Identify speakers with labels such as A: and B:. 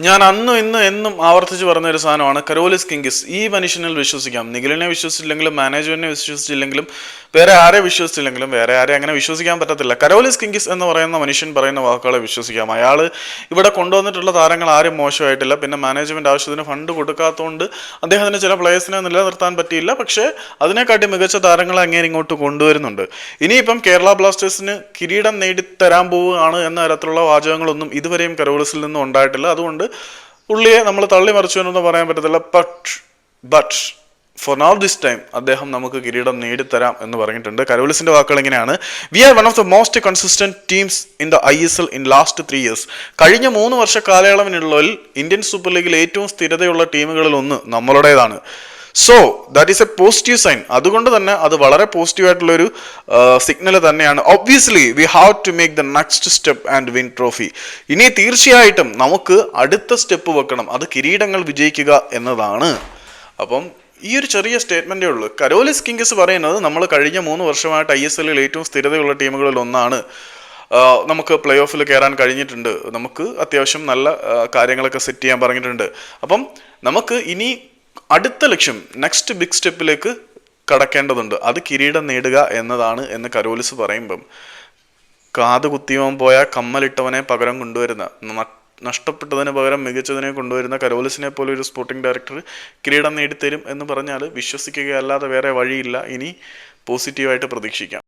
A: ഞാൻ അന്നും ഇന്നും എന്നും ആവർത്തിച്ച് പറഞ്ഞ ഒരു സാധനമാണ് കരോലിസ് കിങ്കിസ്. ഈ മനുഷ്യനിൽ വിശ്വസിക്കാം. നിഖിലിനെ വിശ്വസിച്ചില്ലെങ്കിലും മാനേജ്മെന്റിനെ വിശ്വസിച്ചില്ലെങ്കിലും വേറെ ആരെ വിശ്വസിച്ചില്ലെങ്കിലും വേറെ ആരെ അങ്ങനെ വിശ്വസിക്കാൻ പറ്റത്തില്ല. കരോലിസ് കിങ്കിസ് എന്ന് പറയുന്ന മനുഷ്യൻ പറയുന്ന വാക്കുകളെ വിശ്വസിക്കാം. അയാൾ ഇവിടെ കൊണ്ടുവന്നിട്ടുള്ള താരങ്ങൾ ആരും മോശമായിട്ടില്ല. പിന്നെ മാനേജ്മെന്റ് ആവശ്യത്തിന് ഫണ്ട് കൊടുക്കാത്തതുകൊണ്ട് അദ്ദേഹത്തിന് ചില പ്ലേയേഴ്സിനെ നിലനിർത്താൻ പറ്റിയില്ല. പക്ഷേ അതിനെക്കാട്ടി മികച്ച താരങ്ങളെ അങ്ങനെ ഇങ്ങോട്ട് കൊണ്ടുവരുന്നുണ്ട്. ഇനിയിപ്പം കേരള ബ്ലാസ്റ്റേഴ്സിന് കിരീടം നേടിത്തരാൻ പോവുകയാണ് എന്ന തരത്തിലുള്ള വാചകങ്ങളൊന്നും ഇതുവരെയും കരോളിസിൽ നിന്നും ഉണ്ടായിട്ടില്ല. അതുകൊണ്ട് പുള്ളിയെ നമ്മൾ തള്ളി മറിച്ചു എന്നൊന്നും പറയാൻ പറ്റത്തില്ല. But but for now this time അദ്ദേഹം നമുക്ക് കിരീടം നേടിത്തരാം എന്ന് പറഞ്ഞിട്ടുണ്ട്. കരോലിസിന്റെ വാക്കുകൾ ഇങ്ങനെയാണ്. We are one of the most consistent teams in the I S L in last three years കഴിഞ്ഞ മൂന്ന് വർഷ കാലയളവിനുള്ളിൽ ഇന്ത്യൻ സൂപ്പർ ലീഗിൽ ഏറ്റവും സ്ഥിരതയുള്ള ടീമുകളിൽ ഒന്ന് നമ്മളുടേതാണ്. So that is a positive sign അതുകൊണ്ട് തന്നെ അത് വളരെ പോസിറ്റീവ് ആയിട്ടുള്ള ഒരു സിഗ്നൽ തന്നെയാണ്. Obviously we have to make the next step and win trophy ഇനി തീർച്ചയായിട്ടും നമുക്ക് അടുത്ത സ്റ്റെപ്പ് വെക്കണം. അത് കിരീടങ്ങൾ വിജയിക്കുക എന്നതാണ്. അപ്പം ഈ ഒരു ചെറിയ സ്റ്റേറ്റ്മെന്റേ ഉള്ളൂ. കരോലിസ് കിങ്സ് പറയുന്നത് നമ്മൾ കഴിഞ്ഞ മൂന്ന് വർഷമായിട്ട് ഐ എസ് എല്ലിൽ ഏറ്റവും സ്ഥിരതയുള്ള ടീമുകളിൽ ഒന്നാണ്. നമുക്ക് പ്ലേ ഓഫിൽ കയറാൻ കഴിഞ്ഞിട്ടുണ്ട്. നമുക്ക് അത്യാവശ്യം നല്ല കാര്യങ്ങളൊക്കെ സെറ്റ് ചെയ്യാൻ പറഞ്ഞിട്ടുണ്ട്. അപ്പം നമുക്ക് ഇനി അടുത്ത ലക്ഷ്യം നെക്സ്റ്റ് ബിഗ് സ്റ്റെപ്പിലേക്ക് കടക്കേണ്ടതുണ്ട്. അത് കിരീടം നേടുക എന്നതാണ് എന്ന് കരോലിസ് പറയുമ്പം. കാത് കുത്തിയവൻ പോയ കമ്മലിട്ടവനെ പകരം കൊണ്ടുവരുന്ന. നഷ്ടപ്പെട്ടതിന് പകരം മികച്ചതിനെ കൊണ്ടുവരുന്ന കരോലിസിനെ പോലെ ഒരു സ്പോർട്ടിംഗ് ഡയറക്ടർ കിരീടം നേടിത്തരും എന്ന് പറഞ്ഞാൽ വിശ്വസിക്കുകയല്ലാതെ വേറെ വഴിയില്ല. ഇനി പോസിറ്റീവായിട്ട് പ്രതീക്ഷിക്കാം.